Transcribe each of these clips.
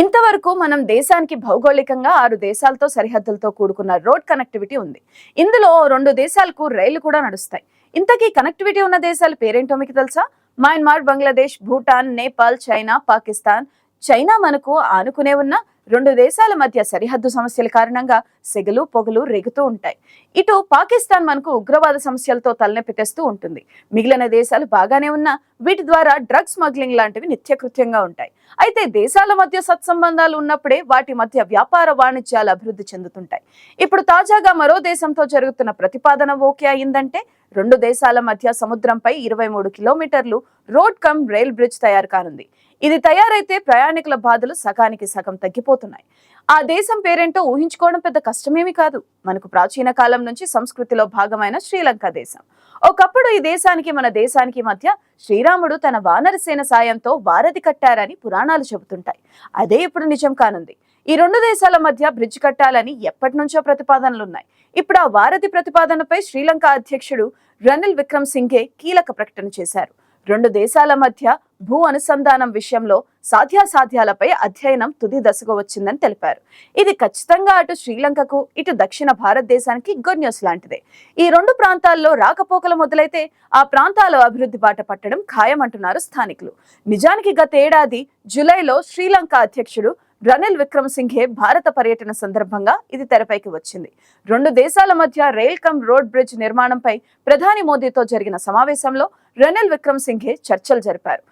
ఇంతవరకు మనం దేశానికి భౌగోళికంగా ఆరు దేశాలతో సరిహద్దులతో కూడుకున్న రోడ్ కనెక్టివిటీ ఉంది. ఇందులో రెండు దేశాలకు రైళ్ళు కూడా నడుస్తాయి. ఇంతకీ కనెక్టివిటీ ఉన్న దేశాల పేరేంటో మీకు తెలుసా? Myanmar Bangladesh Bhutan Nepal China Pakistan. China మనకు ఆనుకునే ఉన్న రెండు దేశాల మధ్య సరిహద్దు సమస్యల కారణంగా సెగలు పొగలు రేగుతూ ఉంటాయి. ఇటు పాకిస్తాన్ మనకు ఉగ్రవాద సమస్యలతో తలనొప్పి తెస్తూ ఉంటుంది. మిగిలిన దేశాలు బాగానే ఉన్నా వీటి ద్వారా డ్రగ్ స్మగ్లింగ్ లాంటివి నిత్యకృత్యంగా ఉంటాయి. అయితే దేశాల మధ్య సత్సంబంధాలు ఉన్నప్పుడే వాటి మధ్య వ్యాపార వాణిజ్యాలు అభివృద్ధి చెందుతుంటాయి. ఇప్పుడు తాజాగా మరో దేశంతో జరుగుతున్న ప్రతిపాదన ఓకే అయిందంటే రెండు దేశాల మధ్య సముద్రంపై ఇరవై మూడు కిలోమీటర్లు రోడ్ కమ్ రైల్ బ్రిడ్జ్ తయారు కానుంది. ఇది తయారైతే ప్రయాణికుల బాధలు సగానికి సగం తగ్గిపోతున్నాయి. ఆ దేశం పేరేంటో ఊహించుకోవడం పెద్ద కష్టమేమీ కాదు. మనకు ప్రాచీన కాలం నుంచి సంస్కృతిలో భాగమైన శ్రీలంక దేశం. ఒకప్పుడు ఈ దేశానికి మన దేశానికి మధ్య శ్రీరాముడు తన వానరసేన సాయంతో వారధి కట్టారని పురాణాలు చెబుతుంటాయి. అదే ఇప్పుడు నిజం కానుంది. ఈ రెండు దేశాల మధ్య బ్రిడ్జ్ కట్టాలని ఎప్పటి నుంచో ప్రతిపాదనలున్నాయి. ఇప్పుడు ఆ వారధి ప్రతిపాదనపై శ్రీలంక అధ్యక్షుడు రనిల్ విక్రమ్ సింఘే కీలక ప్రకటన చేశారు. రెండు దేశాల మధ్య భూ అనుసంధానం విషయంలో సాధ్యాసాధ్యాలపై అధ్యయనం తుది దశకు వచ్చిందని తెలిపారు. ఇది ఖచ్చితంగా అటు శ్రీలంకకు ఇటు దక్షిణ భారతదేశానికి గుడ్ న్యూస్ లాంటిదే. ఈ రెండు ప్రాంతాల్లో రాకపోకలు మొదలైతే ఆ ప్రాంతాల అభివృద్ధి బాట పట్టడం ఖాయమంటున్నారు స్థానికులు. నిజానికి గతేడాది జూలైలో శ్రీలంక అధ్యక్షుడు రనిల్ విక్రమసింఘే భారత పర్యటన సందర్భంగా ఇది తెరపైకి వచ్చింది. రెండు దేశాల మధ్య రైల్ కమ్ రోడ్ బ్రిడ్జ్ నిర్మాణంపై ప్రధాని మోదీతో జరిగిన సమావేశంలో రనిల్ విక్రమసింఘే చర్చలు జరిపారు.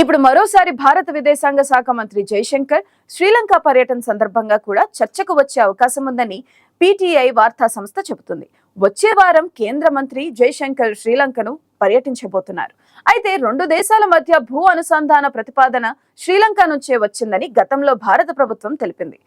ఇప్పుడు మరోసారి భారత విదేశాంగ శాఖ మంత్రి జైశంకర్ శ్రీలంక పర్యటన సందర్భంగా కూడా చర్చకు వచ్చే అవకాశం ఉందని పీటీఐ వార్తా సంస్థ చెబుతుంది. వచ్చే వారం కేంద్ర మంత్రి జైశంకర్ శ్రీలంకను పర్యటించబోతున్నారు. అయితే రెండు దేశాల మధ్య భూ అనుసంధాన ప్రతిపాదన శ్రీలంక నుంచే వచ్చిందని గతంలో భారత ప్రభుత్వం తెలిపింది.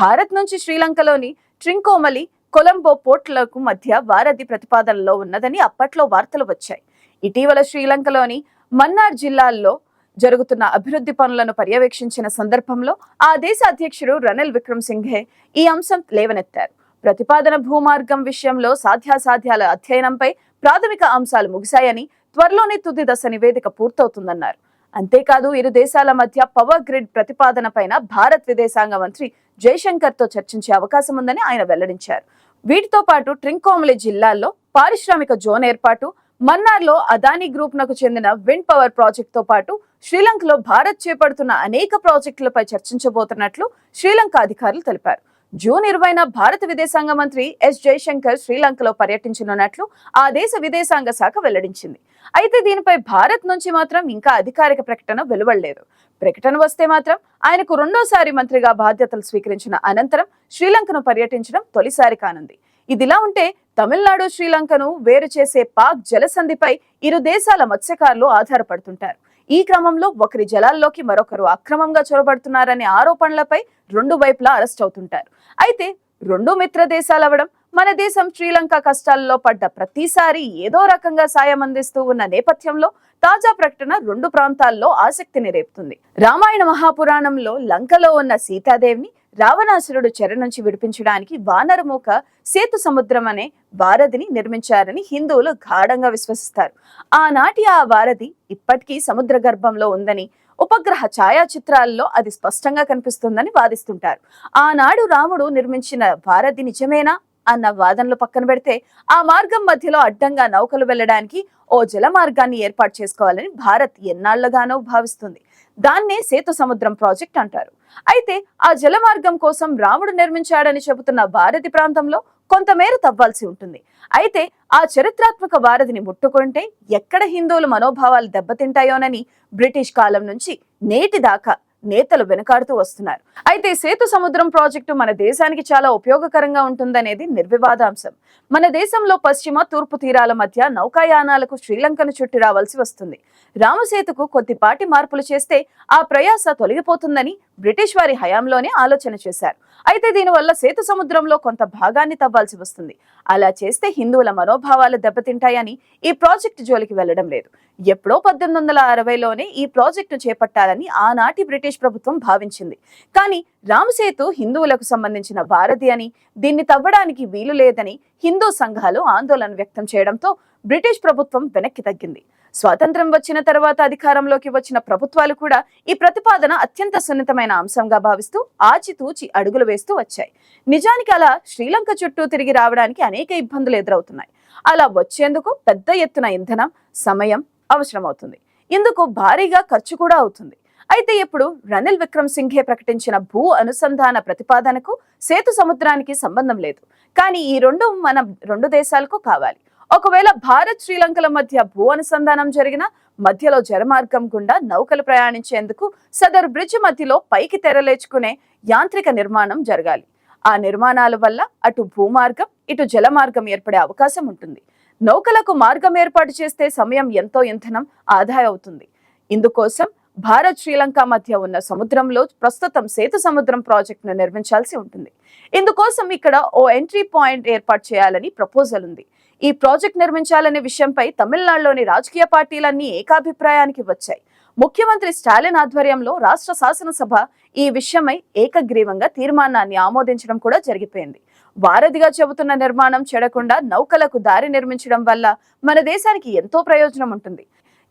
భారత్ నుంచి శ్రీలంకలోని ట్రింకోమలి కొలంబో పోర్టులకు మధ్య వారధి ప్రతిపాదనలో ఉన్నదని అప్పట్లో వార్తలు వచ్చాయి. ఇటీవల శ్రీలంకలోని మన్నార్ జిల్లాల్లో జరుగుతున్న అభివృద్ధి పనులను పర్యవేక్షించిన సందర్భంలో ఆ దేశ అధ్యక్షుడు రనిల్ విక్రమ్ సింఘే ఈ అంశం లేవనెత్తారు. ప్రతిపాదన భూమార్గం విషయంలో సాధ్యాసాధ్యాల అధ్యయనంపై ప్రాథమిక అంశాలు ముగిశాయని త్వరలోనే తుది దశ నివేదిక పూర్తవుతుందన్నారు. అంతేకాదు ఇరు దేశాల మధ్య పవర్ గ్రిడ్ ప్రతిపాదన పైన భారత్ విదేశాంగ మంత్రి జైశంకర్తో చర్చించే అవకాశం ఉందని ఆయన వెల్లడించారు. వీటితో పాటు ట్రింకోమలి జిల్లాల్లో పారిశ్రామిక జోన్ ఏర్పాటు మన్నార్లో అదానీ గ్రూప్ నకు చెందిన విండ్ పవర్ ప్రాజెక్టుతో పాటు శ్రీలంకలో భారత్ చేపడుతున్న అనేక ప్రాజెక్టులపై చర్చించబోతున్నట్లు శ్రీలంక అధికారులు తెలిపారు. జూన్ ఇరవైన భారత విదేశాంగ మంత్రి ఎస్ జయశంకర్ శ్రీలంకలో పర్యటించనున్నట్లు ఆ దేశ విదేశాంగ శాఖ వెల్లడించింది. అయితే దీనిపై భారత్ నుంచి మాత్రం ఇంకా అధికారిక ప్రకటన వెలువడలేదు. ప్రకటన వస్తే మాత్రం ఆయనకు రెండోసారి మంత్రిగా బాధ్యతలు స్వీకరించిన అనంతరం శ్రీలంకను పర్యటించడం తొలిసారి కానుంది. ఇదిలా ఉంటే తమిళనాడు శ్రీలంకను వేరు చేసే పాక్ జలసంధిపై ఇరు దేశాల మత్స్యకారులు ఆధారపడుతుంటారు. ఈ క్రమంలో ఒకరి జలాల్లోకి మరొకరు అక్రమంగా చొరబడుతున్నారనే ఆరోపణలపై రెండు వైపులా అరెస్ట్ అవుతుంటారు. అయితే రెండు మిత్ర దేశాలు అవడం మన దేశం శ్రీలంక కష్టాల్లో పడ్డ ప్రతిసారి ఏదో రకంగా సాయం అందిస్తూ ఉన్న నేపథ్యంలో తాజా ప్రకటన రెండు ప్రాంతాల్లో ఆసక్తిని రేపుతుంది. రామాయణ మహాపురాణంలో లంకలో ఉన్న సీతాదేవిని రావణాసురుడు చెర నుంచి విడిపించడానికి వానరమూక సేతు సముద్రం అనే వారధిని నిర్మించారని హిందువులు గాఢంగా విశ్వసిస్తారు. ఆనాటి ఆ వారధి ఇప్పటికీ సముద్ర గర్భంలో ఉందని ఉపగ్రహ ఛాయాచిత్రాల్లో అది స్పష్టంగా కనిపిస్తుందని వాదిస్తుంటారు. ఆనాడు రాముడు నిర్మించిన భారతి నిజమేనా? అన్న వాదనలు పక్కన పెడితే ఆ మార్గం మధ్యలో అడ్డంగా నౌకలు వెళ్ళడానికి ఓ జల మార్గాన్ని ఏర్పాటు చేసుకోవాలని భారత్ ఎన్నాళ్ళుగానో భావిస్తుంది. దాన్నే సేతు సముద్రం ప్రాజెక్ట్ అంటారు. అయితే ఆ జలమార్గం కోసం రాముడు నిర్మించాడని చెబుతున్న భారతి ప్రాంతంలో కొంతమేర తవ్వాల్సి ఉంటుంది. అయితే ఆ చరిత్రాత్మక వారధిని ముట్టుకుంటే ఎక్కడ హిందువుల మనోభావాలు దెబ్బతింటాయోనని బ్రిటిష్ కాలం నుంచి నేటి దాకా నేతలు వెనుకాడుతూ వస్తున్నారు. అయితే సేతు సముద్రం ప్రాజెక్టు మన దేశానికి చాలా ఉపయోగకరంగా ఉంటుందనేది నిర్వివాదాంశం. మన దేశంలో పశ్చిమ తూర్పు తీరాల మధ్య నౌకాయానాలకు శ్రీలంకను చుట్టి రావాల్సి వస్తుంది. రామసేతుకు కొద్దిపాటి మార్పులు చేస్తే ఆ ప్రయాస తొలగిపోతుందని బ్రిటిష్ వారి హయాంలోనే ఆలోచన చేశారు. అయితే దీనివల్ల సేతు సముద్రంలో కొంత భాగాన్ని తవ్వాల్సి వస్తుంది. అలా చేస్తే హిందువుల మనోభావాలు దెబ్బతింటాయని ఈ ప్రాజెక్టు జోలికి వెళ్ళడం లేదు. ఎప్పుడో పద్దెనిమిది వందల అరవైలోనే ఈ ప్రాజెక్టు చేపట్టాలని ఆనాటి బ్రిటిష్ బ్రిటిష్ ప్రభుత్వం భావించింది. కానీ రామసేతు హిందువులకు సంబంధించిన వారధి అని దీన్ని తవ్వడానికి వీలు లేదని హిందూ సంఘాలు ఆందోళన వ్యక్తం చేయడంతో బ్రిటిష్ ప్రభుత్వం వెనక్కి తగ్గింది. స్వాతంత్రం వచ్చిన తర్వాత అధికారంలోకి వచ్చిన ప్రభుత్వాలు కూడా ఈ ప్రతిపాదన అత్యంత సున్నితమైన అంశంగా భావిస్తూ ఆచితూచి అడుగులు వేస్తూ వచ్చాయి. నిజానికి అలా శ్రీలంక చుట్టూ తిరిగి రావడానికి అనేక ఇబ్బందులు ఎదురవుతున్నాయి. అలా వచ్చేందుకు పెద్ద ఎత్తున ఇంధనం సమయం అవసరమవుతుంది. ఇందుకు భారీగా ఖర్చు కూడా అవుతుంది. అయితే ఇప్పుడు రనిల్ విక్రమ్ సింఘే ప్రకటించిన భూ అనుసంధాన ప్రతిపాదనకు సేతు సముద్రానికి సంబంధం లేదు. కానీ ఈ రెండు మన రెండు దేశాలకు కావాలి. ఒకవేళ భారత్ శ్రీలంకల మధ్య భూ అనుసంధానం జరిగిన మధ్యలో జలమార్గం గుండా నౌకలు ప్రయాణించేందుకు సదర్ బ్రిడ్జ్ మధ్యలో పైకి తెరలేచుకునే యాంత్రిక నిర్మాణం జరగాలి. ఆ నిర్మాణాల వల్ల అటు భూమార్గం ఇటు జలమార్గం ఏర్పడే అవకాశం ఉంటుంది. నౌకలకు మార్గం ఏర్పాటు చేస్తే సమయం ఎంతో ఇంధనం ఆదా అవుతుంది. ఇందుకోసం భారత్ శ్రీలంక మధ్య ఉన్న సముద్రంలో ప్రస్తుతం సేతు సముద్రం ప్రాజెక్టును నిర్మించాల్సి ఉంటుంది. ఇందుకోసం ఇక్కడ ఓ ఎంట్రీ పాయింట్ ఏర్పాటు చేయాలని ప్రపోజల్ ఉంది. ఈ ప్రాజెక్ట్ నిర్మించాలనే విషయంపై తమిళనాడులోని రాజకీయ పార్టీలన్నీ ఏకాభిప్రాయానికి వచ్చాయి. ముఖ్యమంత్రి స్టాలిన్ ఆధ్వర్యంలో రాష్ట్ర శాసనసభ ఈ విషయమై ఏకగ్రీవంగా తీర్మానాన్ని ఆమోదించడం కూడా జరిగిపోయింది. వారధిగా చెబుతున్న నిర్మాణం చెడకుండా నౌకలకు దారి నిర్మించడం వల్ల మన దేశానికి ఎంతో ప్రయోజనం ఉంటుంది.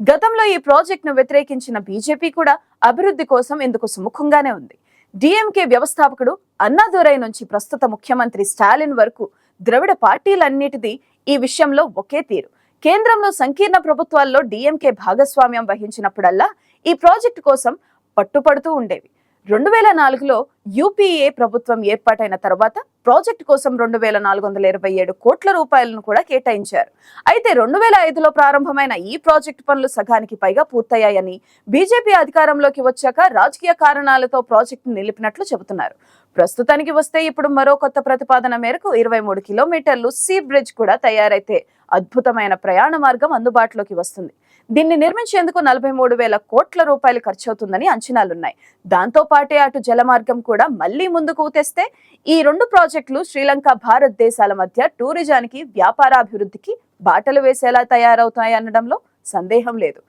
గతంలో ఈ ప్రాజెక్టును వ్యతిరేకించిన బీజేపీ కూడా అభివృద్ధి కోసం ఇందుకు సుముఖంగానే ఉంది. డిఎంకే వ్యవస్థాపకుడు అన్నాదురై నుంచి ప్రస్తుత ముఖ్యమంత్రి స్టాలిన్ వరకు ద్రవిడ పార్టీలన్నిటిది ఈ విషయంలో ఒకే తీరు. కేంద్రంలో సంకీర్ణ ప్రభుత్వాల్లో డిఎంకే భాగస్వామ్యం వహించినప్పుడల్లా ఈ ప్రాజెక్టు కోసం పట్టుపడుతూ ఉండేవి. రెండు వేల నాలుగులో యూపీఏ ప్రభుత్వం ఏర్పాటైన తర్వాత ప్రాజెక్టు కోసం రెండు వేల నాలుగు వందల ఇరవై ఏడు కోట్ల రూపాయలను కూడా కేటాయించారు. అయితే రెండు వేల ఐదులో ప్రారంభమైన ఈ ప్రాజెక్టు పనులు సగానికి పైగా పూర్తయ్యాయని బీజేపీ అధికారంలోకి వచ్చాక రాజకీయ కారణాలతో ప్రాజెక్టు నిలిపినట్లు చెబుతున్నారు. ప్రస్తుతానికి వస్తే ఇప్పుడు మరో కొత్త ప్రతిపాదన మేరకు ఇరవై మూడు కిలోమీటర్లు సీ బ్రిడ్జ్ కూడా తయారైతే అద్భుతమైన ప్రయాణ మార్గం అందుబాటులోకి వస్తుంది. దీన్ని నిర్మించేందుకు నలభై మూడు వేల కోట్ల రూపాయలు ఖర్చవుతుందని అంచనాలున్నాయి. దాంతో పాటే అటు జలమార్గం కూడా మళ్ళీ ముందుకు తెస్తే ఈ రెండు ప్రాజెక్టులు శ్రీలంక భారత్ దేశాల మధ్య టూరిజానికి వ్యాపారాభివృద్ధికి బాటలు వేసేలా తయారవుతాయి అనడంలో సందేహం లేదు.